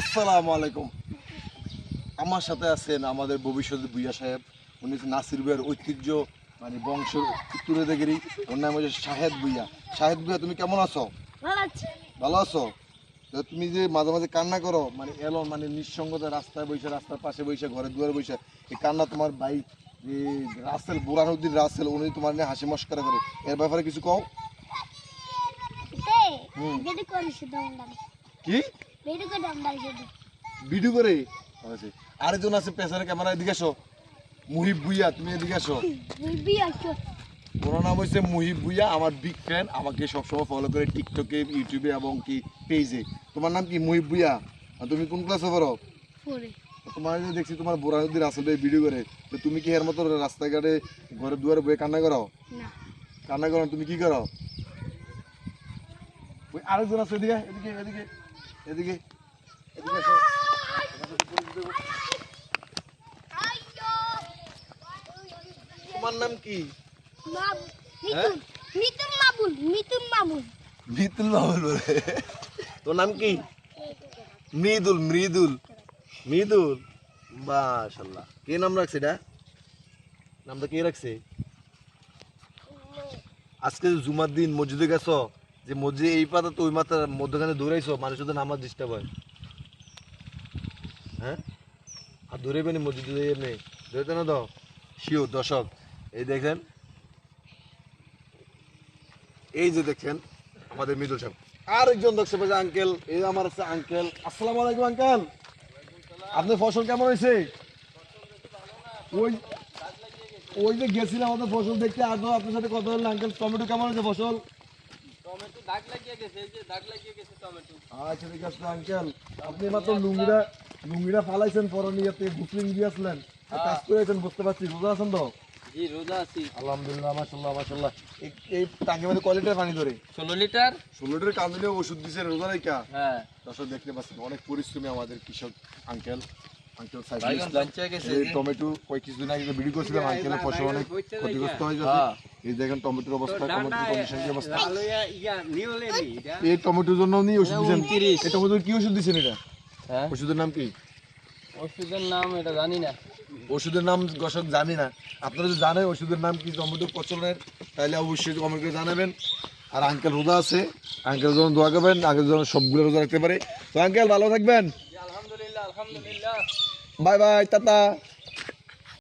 আসসালামু আলাইকুম। আমার সাথে আছেন আমাদের ভবিষ্যৎ ভুইয়া সাহেব। উনি হচ্ছে নাসির ভুইয়ার ঐতিহ্য মানে বংশ উত্তরে দেখেরই ওর নাম হচ্ছে শাহেদ ভুইয়া। শাহেদ ভুইয়া তুমি কেমন আছো? ভালো আছো। তুমি যে মাঝে মাঝে কান্না করো মানে এলো মানে নিঃসঙ্গতা রাস্তায় বসে রাস্তার পাশে বসে ঘরে দুয়ারে বসে এই কান্না তোমার ভাই যে রাসেল বুরানুদ্দিন রাসেল উনি তোমার নিয়ে হাসি মস্করা করে। এর ব্যাপারে কিছু কও? কি? বেডি করে যদি ভিডিও করে? আছে আরেকজন আছে পেছনে ক্যামেরা এদিকে আসো। মুহিব ভুইয়া তুমি এদিকে আসো। ওনার নাম হচ্ছে মুহিব ভুইয়া আমার বিগ ফ্যান আমাকে সবসময় ফলো করে টিকটকে ইউটিউবে এবং কি পেজে তোমার নাম কি মুহিব ভুইয়া? তুমি কোন ক্লাসে পড়ো? তোমার যে দেখছি তোমার বোরানুদ্দিন আসল ভাই ভিডিও করে তো তুমি কি এর মতো রাস্তাঘাটে ঘরে দুয়ারে বয়ে কান্না করো? কান্না করো তুমি কি করো? ওই আরেকজন আছে এদিকে এদিকে এদিকে এদিকে এদিকে। তোমার নাম কি? হ্যাঁ? মিতুল বলে। তোর নাম কি? মৃদুল মৃদুল। মৃদুল? মাশাল্লাহ কে নাম রাখছে এটা? নামটা কে রাখছে? আজকে জুমার দিন মসজিদে গেছো? যে মসজিদে এই পাতা তো ওই মাথার মধ্যখানে দৌড়াইছো মানুষের তো নামাজ ডিস্টার্ব হয়। হ্যাঁ? আর দৌড়ে পেনি মসজিদে এমনি দৌড়তে না তো শিও দর্শক, এই দেখেন, এই যে দেখেন, আমাদের মৃদুল সাহেব। আরেকজন দেখছে যে আঙ্কেল, এই আমার আছে আঙ্কেল। আসসালামু আলাইকুম, আঙ্কেল। আপনার ফসল কেমন হয়েছে? ওই ওই যে গেছিলাম আমাদের ফসল দেখতে। আসব আপনার সাথে কথা হলো আঙ্কেল, টমেটো কেমন হয়েছে ফসল? টমেটো দাগ লাগিয়ে গেছে এই যে দাগ লাগিয়ে গেছে টমেটো। আচ্ছা ঠিক আছে আঙ্কেল। আপনি মাত্র লুঙ্গিটা লুঙ্গিটা ফালাইছেন পরনিয়াতে বুকলিং দিয়েছিলেন কাজ করেছেন বুঝতে পারছি। রোজা আছেন তো? জি রোজা আছি। আলহামদুলিল্লাহ মাশাল্লাহ মাশাল্লাহ এই- এই মধ্যে কয় লিটার পানি ধরে? ষোলো লিটার। ষোলো লিটার কান্দলে ওষুধ দিছে রোজা রেখা হ্যাঁ। দর্শক দেখতে পাচ্ছেন অনেক পরিশ্রমী আমাদের কৃষক আঙ্কেল। টমেটো কয়েক কিছুদিন আগে ভিডিও করছিলাম আঙ্কেলের ফসল অনেক ক্ষতিগ্রস্ত হয়ে হ্যাঁ। এই দেখেন টমেটোর অবস্থা টমেটোর কন্ডিশন কি অবস্থা? নি এই টমেটোর জন্য নিয়ে ওষুধ উনত্রিশ। এই টমেটোর কি ওষুধ দিচ্ছেন এটা? হ্যাঁ? ওষুধের নাম কি? ওষুধের নাম এটা জানি না। ওষুধের নাম দর্শক জানি না। আপনারা যদি জানেন ওষুধের নাম কি টমেটো পচনের তাহলে অবশ্যই কমেন্ট করে জানাবেন। আর আঙ্কেল রোজা আছে আঙ্কেল যখন দোয়া করবেন আঙ্কেল যখন সবগুলো রোজা রাখতে পারে। তো আঙ্কেল ভালো থাকবেন? আলহামদুলিল্লাহ আলহামদুলিল্লাহ। Bye bye tata.